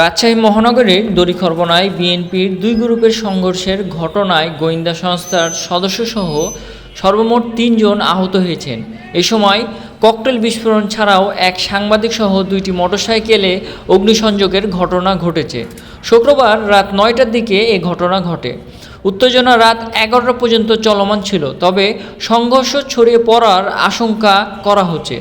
রাজশাহী মহানগরীর দড়িখরবনায় বিএনপির দুই গ্রুপের সংঘর্ষের ঘটনায় গোয়েন্দা সংস্থার সদস্যসহ সর্বমোট তিনজন আহত হয়েছেন। এ সময় ককটেল বিস্ফোরণ ছাড়াও এক সাংবাদিক সহ দুইটি মোটরসাইকেলে অগ্নিসংযোগের ঘটনা ঘটেছে। শুক্রবার রাত নয়টার দিকে এ ঘটনা ঘটে। উত্তেজনা রাত এগারোটা পর্যন্ত চলমান ছিল, তবে সংঘর্ষ ছড়িয়ে পড়ার আশঙ্কা করা হচ্ছে।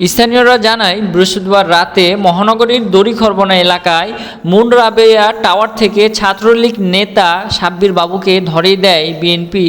স্থানীয়রা জানায়, বৃহস্পতিবার রাতে মহানগরীর দড়িখরবনা এলাকায় মুন্ডরাবেয়া টাওয়ার থেকে ছাত্রলীগ নেতা সাব্বির বাবুকে ধরে দেয় বিএনপি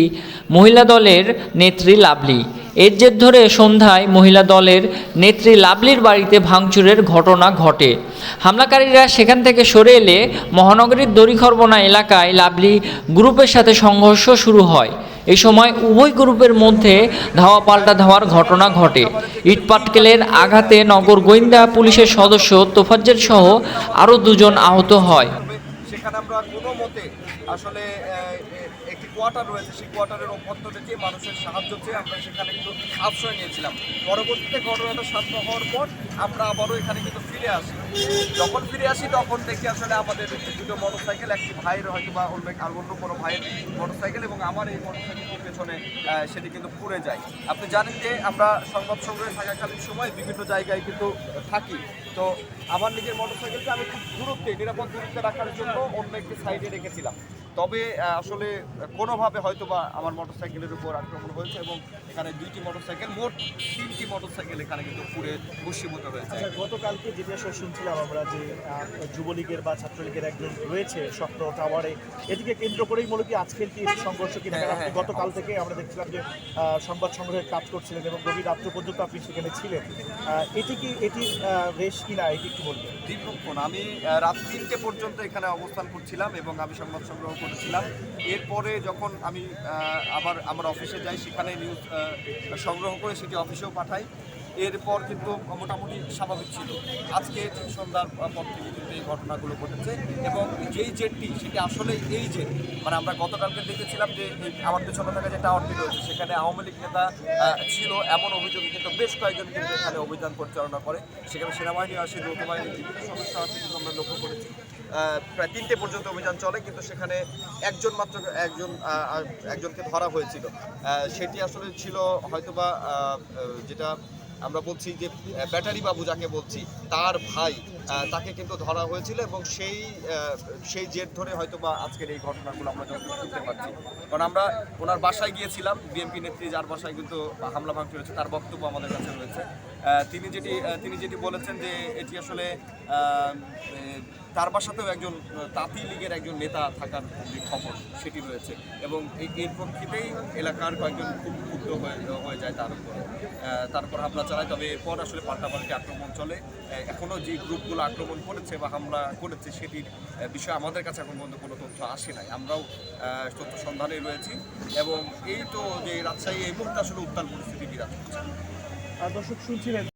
মহিলা দলের নেত্রী লাভলি। এর জের ধরে সন্ধ্যায় মহিলা দলের নেত্রী লাভলির বাড়িতে ভাঙচুরের ঘটনা ঘটে। হামলাকারীরা সেখান থেকে সরে এলে মহানগরীর দড়িখরবনা এলাকায় লাভলি গ্রুপের সাথে সংঘর্ষ শুরু হয়। এই সময় উভয় গ্রুপের মধ্যে ধাওয়া পাল্টা ধাওয়ার ঘটনা ঘটে। ইটপাটকেলের আঘাতে নগর গোয়েন্দা পুলিশের সদস্য তোফাজ্জের সহ আরও দুজন আহত হয়। সেখানে আমরা কোনো মতে আসলে একটি কোয়ার্টার রয়েছে, সেই কোয়ার্টারের অভ্যন্তরে যে মানুষের সাহায্য চেয়ে আমরা সেখানে কিন্তু আশ্রয় নিয়েছিলাম। পরবর্তীতে ঘটনাটা শান্ত হওয়ার পর আমরা আবারও এখানে কিন্তু ফিরে আসি। যখন ফিরে আসি, তখন দেখি আসলে আমাদের দুটো মোটরসাইকেল একটি ভাইয়ের হয়তো বা অন্য আর অন্য কোনো ভাইয়ের মোটরসাইকেল এবং আমার এই মোটরসাইকেলের পেছনে সেটি কিন্তু পুড়ে যায়। আপনি জানেন যে আমরা সংবাদ সংগ্রহে থাকাকালীন সময় বিভিন্ন জায়গায় কিন্তু থাকি। তো আমার নিজের মোটরসাইকেলটা আমি দূরত্বে নিরাপদ দূরত্বে রাখার জন্য অন্য একটি সাইডে রেখেছিলাম। তবে আসলে কোনোভাবে হয়তো বা আমার মোটরসাইকেলের উপর আক্রমণ হয়েছে এবং এখানে দুইটি মোটরসাইকেল মোট তিনটি মোটরসাইকেল এখানে কিন্তু পুড়ে ভূষীভূত হয়েছে। আচ্ছা গতকালকে যেটা শুনছিলাম আমরা যে যুবলীগের বা ছাত্রলীগের একজন রয়েছে স্বপ্ন টাওয়ারে এদিকে কেন্দ্র করেই মূলত কি আজকের কি সংঘর্ষ কিনা হ্যাঁ, আপনি হ্যাঁ, গতকাল থেকে আমরা দেখছিলাম যে সংবাদ সংগ্রহের কাজ করছিলেন এবং গভীর রাত্র পর্যন্ত আপনি সেখানে ছিলেন। এটি কি এটি রেশ কিনা এটি একটু বলবেন। দীর্ঘক্ষণ আমি রাত তিনটে পর্যন্ত এখানে অবস্থান করছিলাম এবং আমি সংবাদ সংগ্রহ করেছিলাম। এরপরে যখন আমি আবার আমার অফিসে যাই, সেখানে নিউজ সংগ্রহ করে সেটি অফিসেও পাঠাই। এরপর কিন্তু মোটামুটি স্বাভাবিক ছিল। আজকে ঠিক সন্ধ্যার পর থেকে কিন্তু এই ঘটনাগুলো ঘটেছে এবং যেই জেটটি, সেটি আসলে এই জেট মানে আমরা গতকালকে দেখেছিলাম যে আমার পেছনে থাকা যে টাওয়ারটি রয়েছে, সেখানে আওয়ামী লীগ নেতা ছিল এমন অভিযোগে কিন্তু বেশ কয়েকজন কিন্তু এখানে অভিযান পরিচালনা করে। সেখানে সেনাবাহিনী আসে যৌথ বাহিনীর বিভিন্ন সমস্যা আসে কিন্তু আমরা লক্ষ্য করেছি। প্রায় তিনটে পর্যন্ত অভিযান চলে, কিন্তু সেখানে একজন মাত্র একজন একজনকে ধরা হয়েছিল। সেটি আসলে ছিল হয়তোবা যেটা আমরা বলছি যে ব্যাটারি বাবু যাকে বলছি, তার ভাই তাকে কিন্তু ধরা হয়েছিল এবং সেই সেই জেট ধরে হয়তো বা আজকের এই ঘটনাগুলো আমরা যখন শুনতে পাচ্ছি কারণ আমরা ওনার বাসায় গিয়েছিলাম, বিএনপি নেত্রী যার বাসায় কিন্তু হামলা ভাঙচুর হয়েছে, তার বক্তব্য আমাদের কাছে রয়েছে। তিনি যেটি তিনি যেটি বলেছেন যে, এটি আসলে তার বাসাতেও একজন তাঁতি লীগের একজন নেতা থাকার যে খবর, সেটি রয়েছে এবং এই এর প্রেক্ষিতেই এলাকার কয়েকজন খুব ক্ষুব্ধ হয়ে যায় তার উপরে। তারপর হামলা চালায়, তবে এরপর আসলে পাল্টাপাল্টি আক্রমণ চলে। এখনও যে গ্রুপগুলো আক্রমণ করেছে বা হামলা করেছে সেটির বিষয়ে আমাদের কাছে এখন পর্যন্ত কোনো তথ্য আসে নাই। আমরাও তথ্য সন্ধানে রয়েছি এবং এই তো যে রাজশাহী এই মুহূর্তে আসলে উত্তাল পরিস্থিতি বিরাজ করছে। দর্শক শুনছিলেন